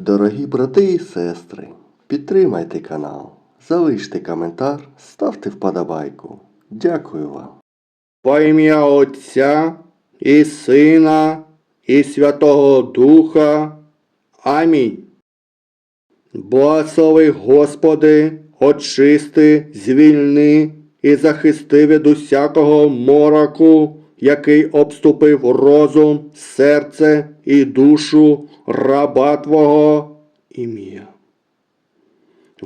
Дорогі брати і сестри, підтримайте канал, залиште коментар, ставте вподобайку. Дякую вам. Во ім'я Отця і Сина і Святого Духа. Амінь. Благослови, Господи, очисти, звільни і захисти від усякого мороку, який обступив розум, серце і душу раба Твого ім'я.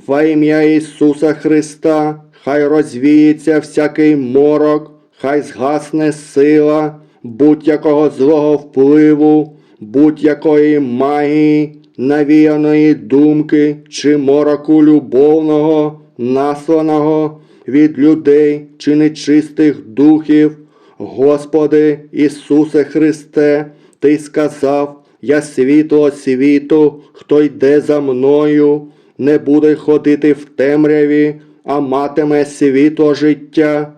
Во ім'я Ісуса Христа, хай розвіється всякий морок, хай згасне сила будь-якого злого впливу, будь-якої магії, навіяної думки чи мороку любовного, насланого від людей чи нечистих духів. Господи Ісусе Христе, Ти сказав, я світло світу, хто йде за мною, не буде ходити в темряві, а матиме світло життя.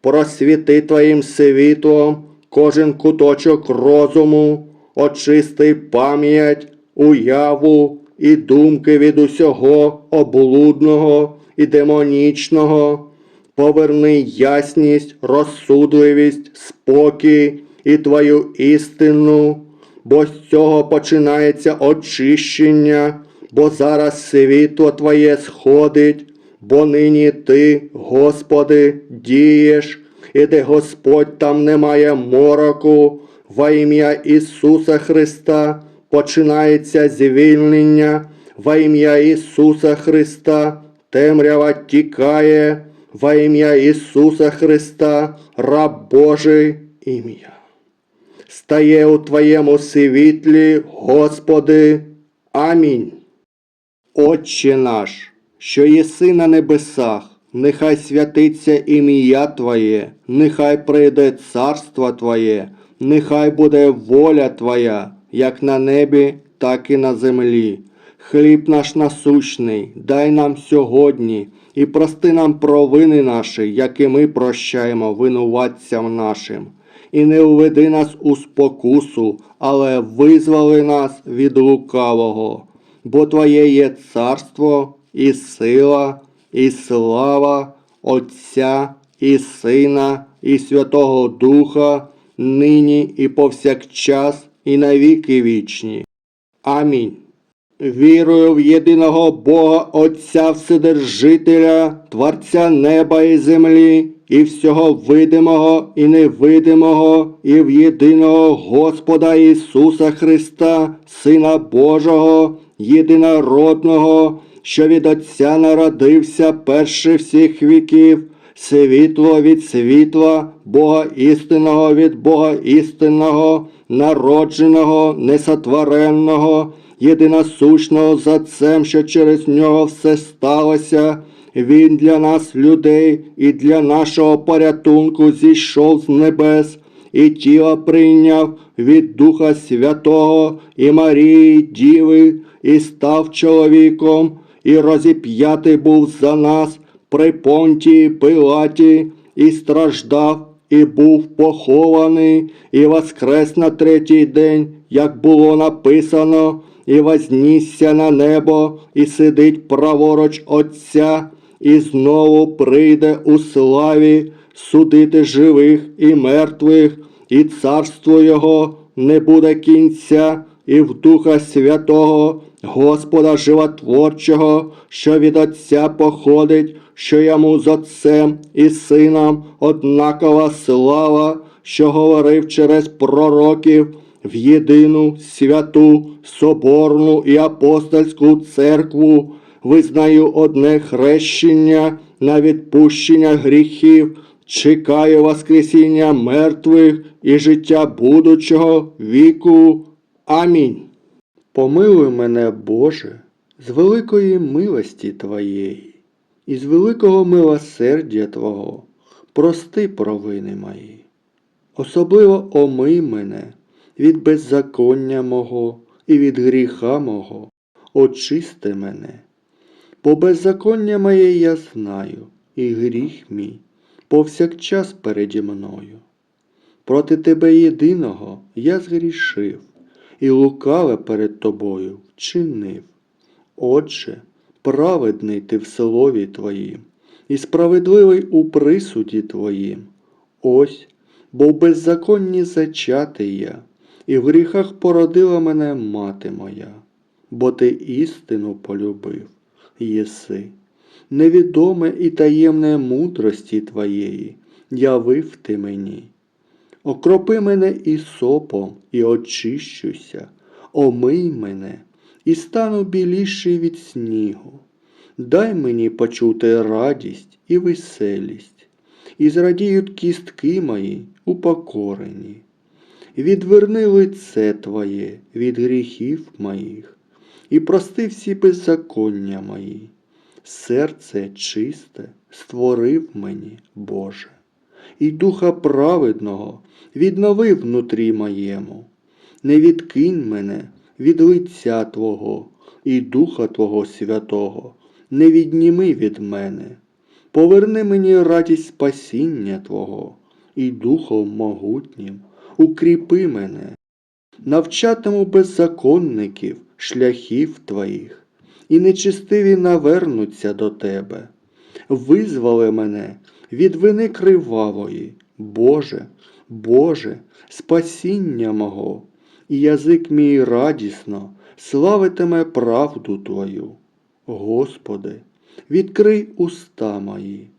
Просвіти Твоїм світлом кожен куточок розуму, очисти пам'ять, уяву і думки від усього облудного і демонічного. Поверни ясність, розсудливість, спокій і Твою істину, бо з цього починається очищення, бо зараз світло Твоє сходить, бо нині Ти, Господи, дієш, і де Господь там немає мороку, во ім'я Ісуса Христа починається звільнення, во ім'я Ісуса Христа темрява тікає, во ім'я Ісуса Христа, раб Божий ім'я. Стає у Твоєму світлі, Господи. Амінь. Отче наш, що єси на небесах, нехай святиться ім'я Твоє, нехай прийде царство Твоє, нехай буде воля Твоя, як на небі, так і на землі. Хліб наш насущний, дай нам сьогодні і прости нам провини наші, які ми прощаємо винуватцям нашим. І не уведи нас у спокусу, але визволи нас від лукавого бо Твоє є царство і сила, і слава Отця і Сина, і Святого Духа, нині і повсякчас, і навіки вічні. Амінь. Вірую в єдиного Бога Отця Вседержителя, Творця неба і землі, і всього видимого і невидимого, і в єдиного Господа Ісуса Христа, Сина Божого, єдинородного, що від Отця народився перший всіх віків, світло від світла, Бога істинного від Бога істинного, народженого, несотвореного, єдиносущного з Отцем, що через нього все сталося. Він для нас, людей, і для нашого порятунку зійшов з небес, і тіло прийняв від Духа Святого і Марії Діви, і став чоловіком, і розіп'ятий був за нас при понтії Пилаті, і страждав, і був похований, і воскрес на третій день, як було написано, і вознісся на небо, і сидить праворуч Отця, і знову прийде у славі судити живих і мертвих, і царство Його не буде кінця, і в Духа Святого, Господа Животворчого, що від Отця походить, що йому з Отцем і Сином однакова слава, що говорив через пророків в єдину святу, соборну і апостольську церкву, визнаю одне хрещення на відпущення гріхів, чекаю Воскресіння мертвих і життя будучого віку. Амінь. Помилуй мене, Боже, з великої милості Твоєї і з великого милосердя Твого, прости провини мої. Особливо омий мене від беззаконня мого і від гріха мого, очисти мене. Бо беззаконня моє я знаю, і гріх мій повсякчас переді мною. Проти тебе єдиного я згрішив і лукаве перед тобою вчинив. Отже, праведний ти в слові твоїм, і справедливий у присуді твоїм. Ось, бо в беззаконні зачатий я, і в гріхах породила мене мати моя, бо ти істину полюбив, єси. Невідоме і таємне мудрості твоєї явив ти мені. Окропи мене ісопом, і очищуся, омий мене, і стану біліший від снігу. Дай мені почути радість і веселість, і зрадіють кістки мої упокорені. Відверни лице Твоє від гріхів моїх, і прости всі беззаконня мої. Серце чисте створив мені, Боже, і духа праведного віднови внутрі моєму. Не відкинь мене від лиця Твого і Духа Твого Святого, не відніми від мене. Поверни мені радість спасіння Твого і Духом могутнім укріпи мене. Навчатиму беззаконників шляхів Твоїх, і нечистиві навернуться до Тебе. Визволи мене від вини кривавої, Боже, Боже, спасіння мого, і язик мій радісно славитиме правду Твою. Господи, відкрий уста мої,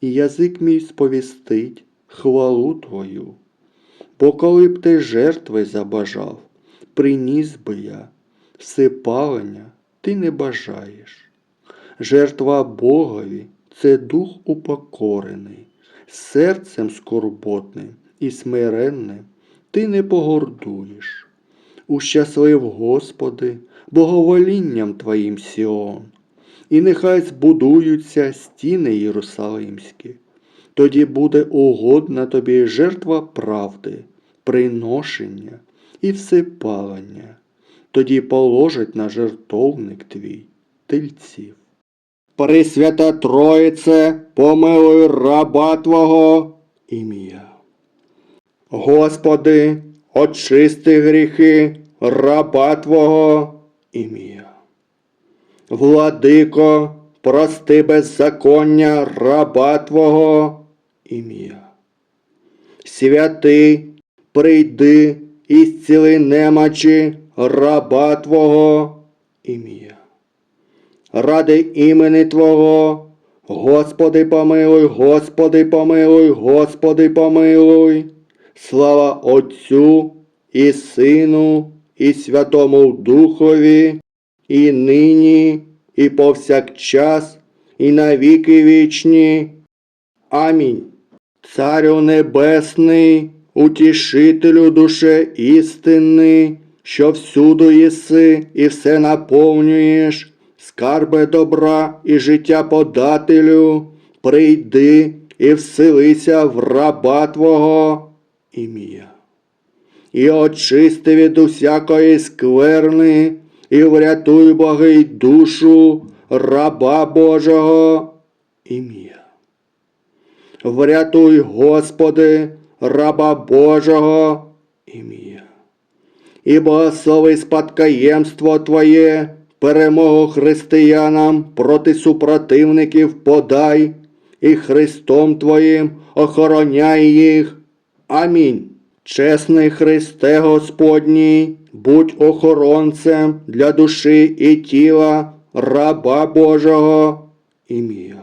і язик мій сповістить хвалу Твою. Бо коли б ти жертви забажав, приніс би я, всипалення ти не бажаєш. Жертва Богові це дух упокорений, серцем скорботним і смиренним ти не погордуєш. Ущаслив, Господи, боговолінням Твоїм Сіон, і нехай збудуються стіни Єрусалимські. Тоді буде угодна тобі жертва правди, приношення і всипалення. Тоді положить на жертовник твій тельців. Пресвята Троїце, помилуй раба Твого ім'я. Господи, очисти гріхи раба Твого ім'я. Владико, прости беззаконня раба Твого ім'я. Святий, прийди і зціли немочі раба Твого ім'я. Ради імени Твого, Господи помилуй, Господи помилуй, Господи помилуй. Слава Отцю і Сину, і Святому Духові, і нині, і повсякчас, і на віки вічні. Амінь. Царю Небесний, утішителю душе істини, що всюду єси і все наповнюєш, скарбе добра і життя подателю, прийди і вселися в раба Твого ім'я. І очисти від усякої скверни, і врятуй Богий душу раба Божого ім'я. Врятуй, Господи, раба Божого ім'я. І благослови спадкоємство Твоє, перемогу християнам проти супротивників подай, і Христом Твоїм охороняй їх. Амінь. Чесний Христе Господній, будь охоронцем для душі і тіла раба Божого ім'я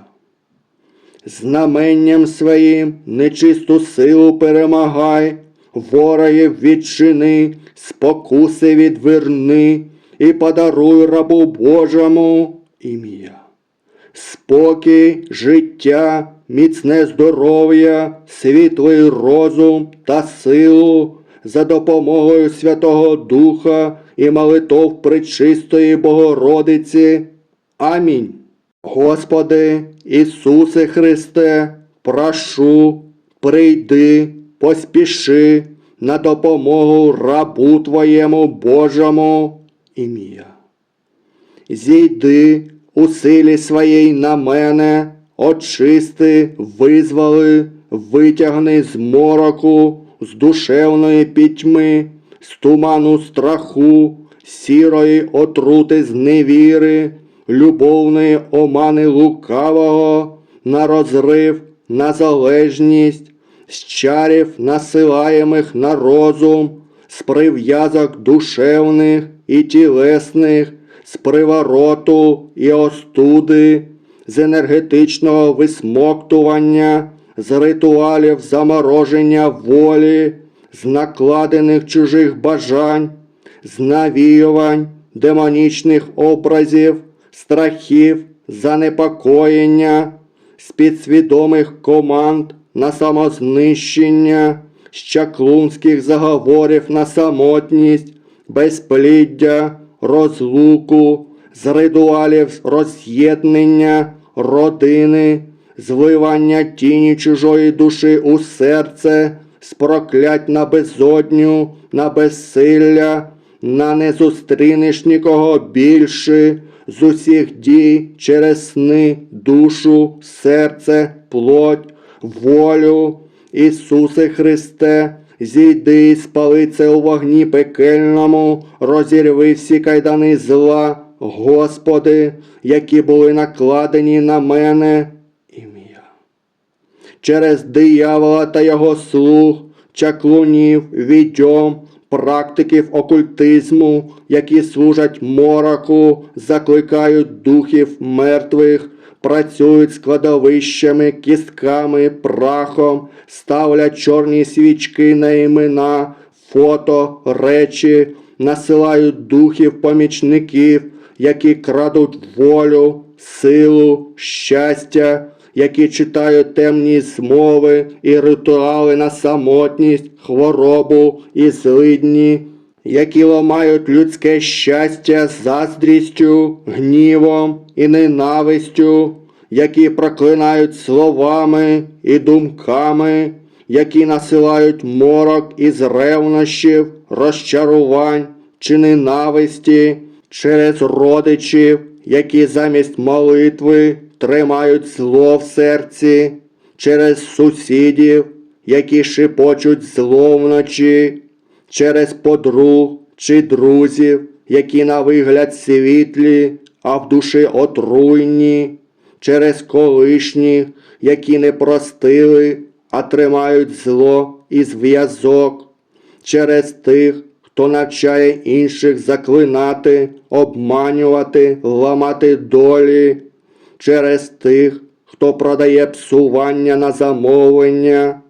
знаменням своїм нечисту силу перемагай, ворогів відчини, спокуси відверни і подаруй рабу Божому ім'я. Спокій, життя, міцне здоров'я, світлий розум та силу за допомогою Святого Духа і молитов Пречистої Богородиці. Амінь. Господи Ісусе Христе, прошу, прийди, поспіши на допомогу рабу Твоєму Божому ім'я. Зійди у силі своїй на мене, очисти, визволи, витягни з мороку, з душевної пітьми, з туману страху, сірої отрути зневіри, любовної омани лукавого, на розрив, на залежність, з чарів насилаємих на розум, з прив'язок душевних і тілесних, з привороту і остуди, з енергетичного висмоктування, з ритуалів замороження волі, з накладених чужих бажань, з навіювань, демонічних образів, страхів, занепокоєння, з підсвідомих команд на самознищення, з чаклунських заговорів на самотність, безпліддя, розлуку, з ритуалів роз'єднання, родини, зливання тіні чужої душі у серце, з проклять на безодню, на безсилля, на не зустрінеш нікого більше, з усіх дій через сни, душу, серце, плоть, волю, Ісусе Христе, зійди і спали це у вогні пекельному, розірви всі кайдани зла, Господи, які були накладені на мене. Ім'я. Через диявола та його слуг, чаклунів, відьом, практиків окультизму, які служать мороку, закликають духів мертвих, працюють з кладовищами, кістками, прахом, ставлять чорні свічки на імена, фото, речі, насилають духів помічників, які крадуть волю, силу, щастя, які читають темні змови і ритуали на самотність, хворобу і злидні, які ламають людське щастя заздрістю, гнівом і ненавистю, які проклинають словами і думками, які насилають морок із ревнощів, розчарувань чи ненависті через родичів, які замість молитви тримають зло в серці, через сусідів, які шепочуть зло вночі, через подруг чи друзів, які на вигляд світлі, а в душі отруйні, через колишніх, які не простили, а тримають зло і зв'язок, через тих, хто навчає інших заклинати, обманювати, ламати долі, через тих, хто продає псування на замовлення,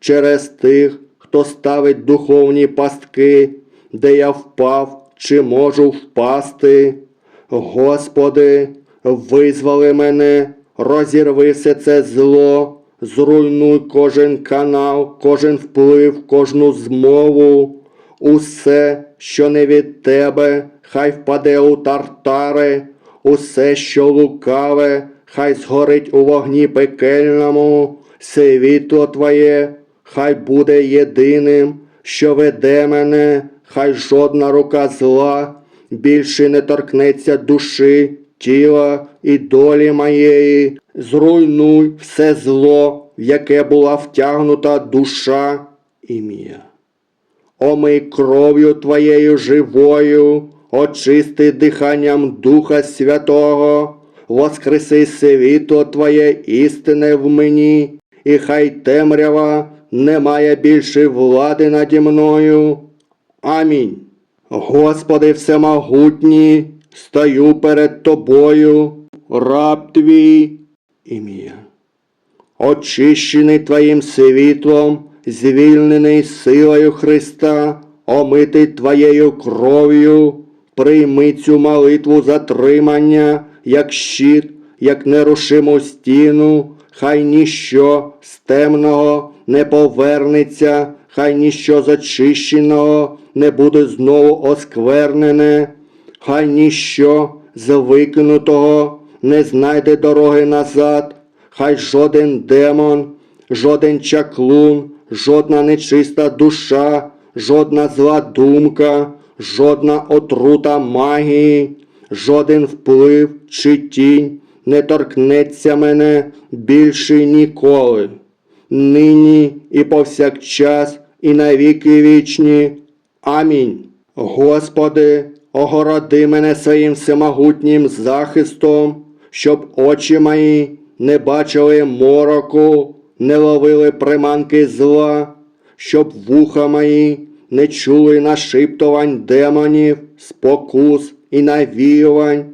через тих, хто ставить духовні пастки, де я впав чи можу впасти. Господи, визволи мене, розірви все це зло, зруйнуй кожен канал, кожен вплив, кожну змову. Усе, що не від тебе, хай впаде у тартари, усе, що лукаве, хай згорить у вогні пекельному, світло Твоє, хай буде єдиним, що веде мене, хай жодна рука зла більше не торкнеться душі, тіла і долі моєї. Зруйнуй все зло, в яке була втягнута душа ім'я. Омий кров'ю Твоєю живою, очисти диханням Духа Святого, воскреси світло Твоє істине в мені, і хай темрява не має більше влади наді мною. Амінь. Господи Всемогутній, стою перед Тобою, раб Твій, ім'я очищений Твоїм світлом, звільнений силою Христа, омитий Твоєю кров'ю, прийми цю молитву затримання, як щит, як нерушиму стіну, хай ніщо з темного не повернеться, хай ніщо з очищеного не буде знову осквернене, хай ніщо з викинутого не знайде дороги назад, хай жоден демон, жоден чаклун, жодна нечиста душа, жодна зла думка, жодна отрута магії, жоден вплив чи тінь не торкнеться мене більше ніколи. Нині і повсякчас, і навіки вічні. Амінь. Господи, огороди мене своїм всемогутнім захистом, щоб очі мої не бачили мороку, не ловили приманки зла, щоб вуха мої не чули нашиптувань демонів, спокус і навіювань,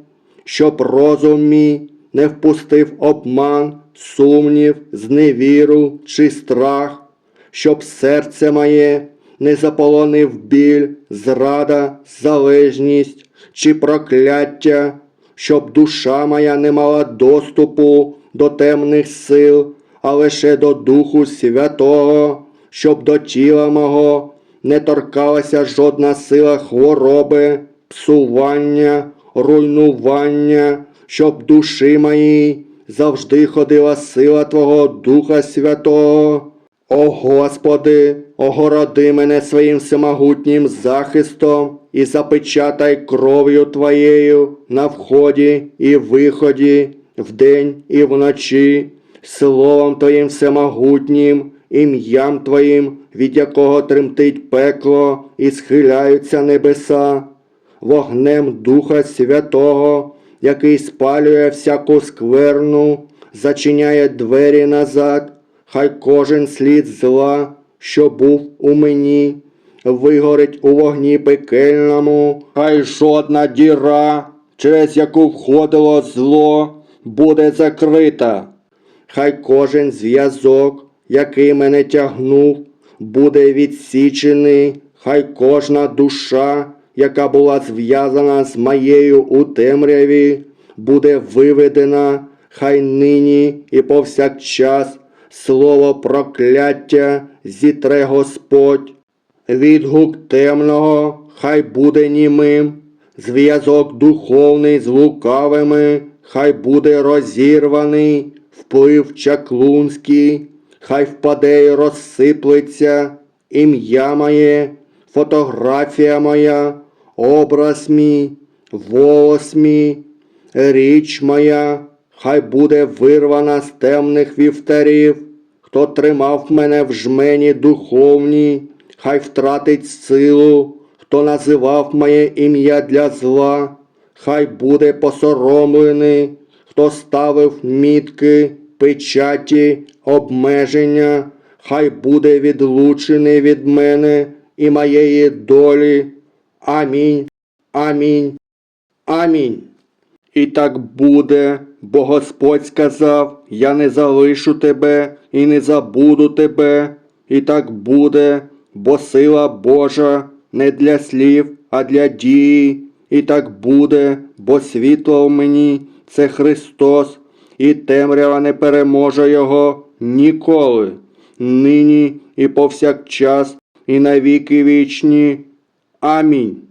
щоб розум мій не впустив обман, сумнів, зневіру чи страх, щоб серце моє не заполонив біль, зрада, залежність чи прокляття, щоб душа моя не мала доступу до темних сил, а лише до Духу Святого, щоб до тіла мого не торкалася жодна сила хвороби, псування, руйнування, щоб душі моїй завжди ходила сила Твого Духа Святого. О Господи, огороди мене своїм всемогутнім захистом і запечатай кров'ю Твоєю на вході і виході, вдень і вночі, словом Твоїм всемогутнім, ім'ям Твоїм, від якого тремтить пекло і схиляються небеса, вогнем Духа Святого, який спалює всяку скверну, зачиняє двері назад. Хай кожен слід зла, що був у мені, вигорить у вогні пекельному, хай жодна діра, через яку входило зло, буде закрита. Хай кожен зв'язок, який мене тягнув, буде відсічений, хай кожна душа, яка була зв'язана з моєю у темряві, буде виведена, хай нині і повсякчас слово прокляття зітре Господь. Відгук темного хай буде німим, зв'язок духовний з лукавими, хай буде розірваний, вплив чаклунський, хай впаде і розсиплеться, ім'я моє, фотографія моя, образ мій, волос мій, річ моя, хай буде вирвана з темних вівтарів, хто тримав мене в жмені духовній, хай втратить силу, хто називав моє ім'я для зла, хай буде посоромлений, хто ставив мітки, печаті, обмеження, хай буде відлучений від мене і моєї долі. Амінь. Амінь. Амінь. І так буде, бо Господь сказав: Я не залишу тебе і не забуду тебе. І так буде, бо сила Божа не для слів, а для дії. І так буде, бо світло в мені це Христос, і темрява не переможе Його ніколи, нині і повсякчас, і навіки вічні. Амінь.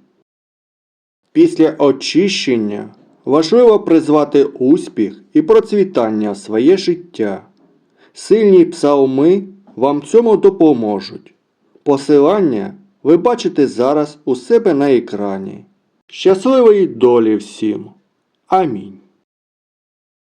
Після очищення важливо призвати успіх і процвітання в своє життя. Сильні псалми вам цьому допоможуть. Посилання ви бачите зараз у себе на екрані. Щасливої долі всім! Амінь.